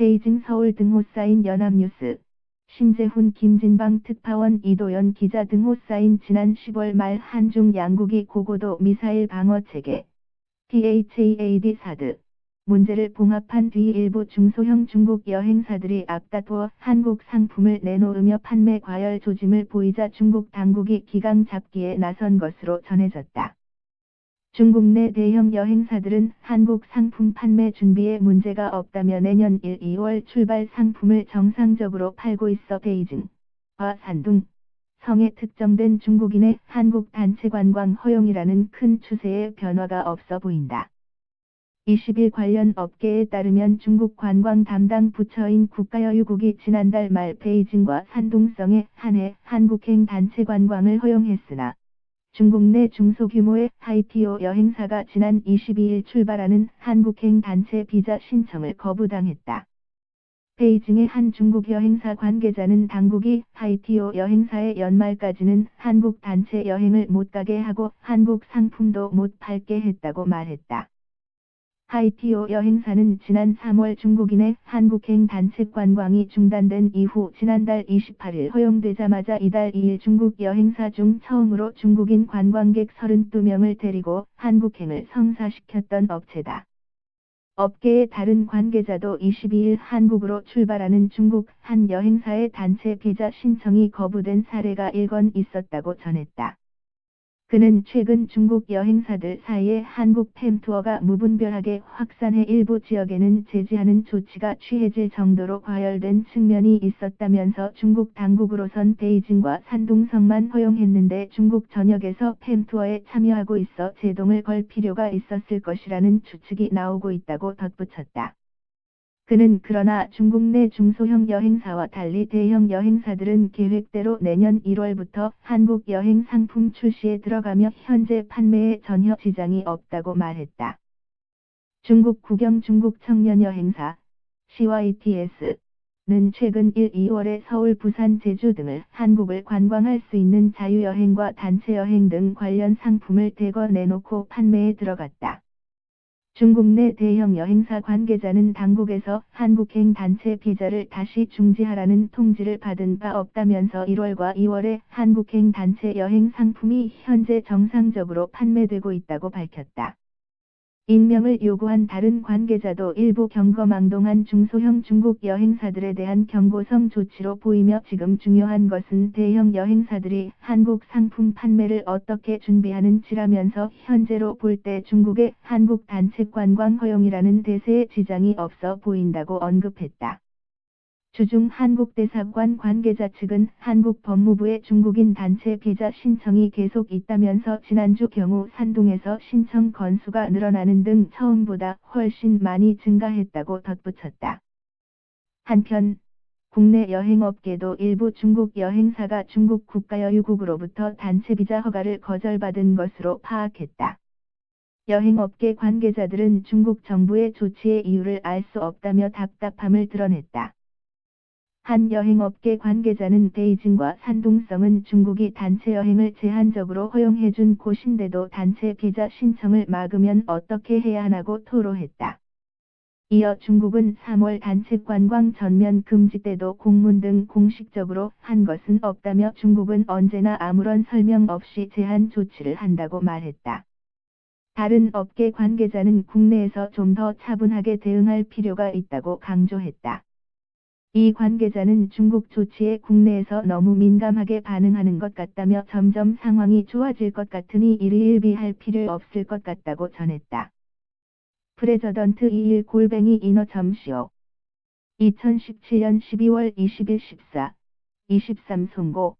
베이징 서울 등호 쌓인 연합뉴스 신재훈 김진방 특파원 이도연 기자 등호 쌓인 지난 10월 말 한중 양국이 고고도 미사일 방어 체계 PHAAD 사드 문제를 봉합한 뒤 일부 중소형 중국 여행사들이 앞다투어 한국 상품을 내놓으며 판매 과열 조짐을 보이자 중국 당국이 기강 잡기에 나선 것으로 전해졌다. 중국 내 대형 여행사들은 한국 상품 판매 준비에 문제가 없다며 내년 1, 2월 출발 상품을 정상적으로 팔고 있어 베이징과 산둥, 성에 특정된 중국인의 한국 단체 관광 허용이라는 큰 추세의 변화가 없어 보인다. 20일 관련 업계에 따르면 중국 관광 담당 부처인 국가여유국이 지난달 말 베이징과 산둥성에 한해 한국행 단체 관광을 허용했으나 중국 내 중소규모의 하이티오 여행사가 지난 22일 출발하는 한국행 단체 비자 신청을 거부당했다. 베이징의 한 중국 여행사 관계자는 당국이 하이티오 여행사의 연말까지는 한국 단체 여행을 못 가게 하고 한국 상품도 못 팔게 했다고 말했다. 하이티오 여행사는 지난 3월 중국인의 한국행 단체 관광이 중단된 이후 지난달 28일 허용되자마자 이달 2일 중국 여행사 중 처음으로 중국인 관광객 32명을 데리고 한국행을 성사시켰던 업체다. 업계의 다른 관계자도 22일 한국으로 출발하는 중국 한 여행사의 단체 비자 신청이 거부된 사례가 일건 있었다고 전했다. 그는 최근 중국 여행사들 사이에 한국 팸투어가 무분별하게 확산해 일부 지역에는 제지하는 조치가 취해질 정도로 과열된 측면이 있었다면서 중국 당국으로선 베이징과 산둥성만 허용했는데 중국 전역에서 팸투어에 참여하고 있어 제동을 걸 필요가 있었을 것이라는 추측이 나오고 있다고 덧붙였다. 그는 그러나 중국 내 중소형 여행사와 달리 대형 여행사들은 계획대로 내년 1월부터 한국 여행 상품 출시에 들어가며 현재 판매에 전혀 지장이 없다고 말했다. 중국 국영 중국 청년 여행사 CYTS는 최근 1, 2월에 서울, 부산, 제주 등을 한국을 관광할 수 있는 자유여행과 단체여행 등 관련 상품을 대거 내놓고 판매에 들어갔다. 중국 내 대형 여행사 관계자는 당국에서 한국행 단체 비자를 다시 중지하라는 통지를 받은 바 없다면서 1월과 2월에 한국행 단체 여행 상품이 현재 정상적으로 판매되고 있다고 밝혔다. 익명을 요구한 다른 관계자도 일부 경거망동한 중소형 중국 여행사들에 대한 경고성 조치로 보이며 지금 중요한 것은 대형 여행사들이 한국 상품 판매를 어떻게 준비하는지라면서 현재로 볼 때 중국의 한국 단체 관광 허용이라는 대세에 지장이 없어 보인다고 언급했다. 주중 한국대사관 관계자 측은 한국 법무부의 중국인 단체 비자 신청이 계속 있다면서 지난주 경우 산둥에서 신청 건수가 늘어나는 등 처음보다 훨씬 많이 증가했다고 덧붙였다. 한편 국내 여행업계도 일부 중국 여행사가 중국 국가여유국으로부터 단체 비자 허가를 거절받은 것으로 파악했다. 여행업계 관계자들은 중국 정부의 조치의 이유를 알 수 없다며 답답함을 드러냈다. 한 여행업계 관계자는 베이징과 산둥성은 중국이 단체 여행을 제한적으로 허용해준 곳인데도 단체 비자 신청을 막으면 어떻게 해야 하나고 토로했다. 이어 중국은 3월 단체 관광 전면 금지 때도 공문 등 공식적으로 한 것은 없다며 중국은 언제나 아무런 설명 없이 제한 조치를 한다고 말했다. 다른 업계 관계자는 국내에서 좀 더 차분하게 대응할 필요가 있다고 강조했다. 이 관계자는 중국 조치에 국내에서 너무 민감하게 반응하는 것 같다며 점점 상황이 좋아질 것 같으니 일희일비할 필요 없을 것 같다고 전했다. 프레저던트 21 골뱅이 인어.co 2017년 12월 20일 14, 23 송고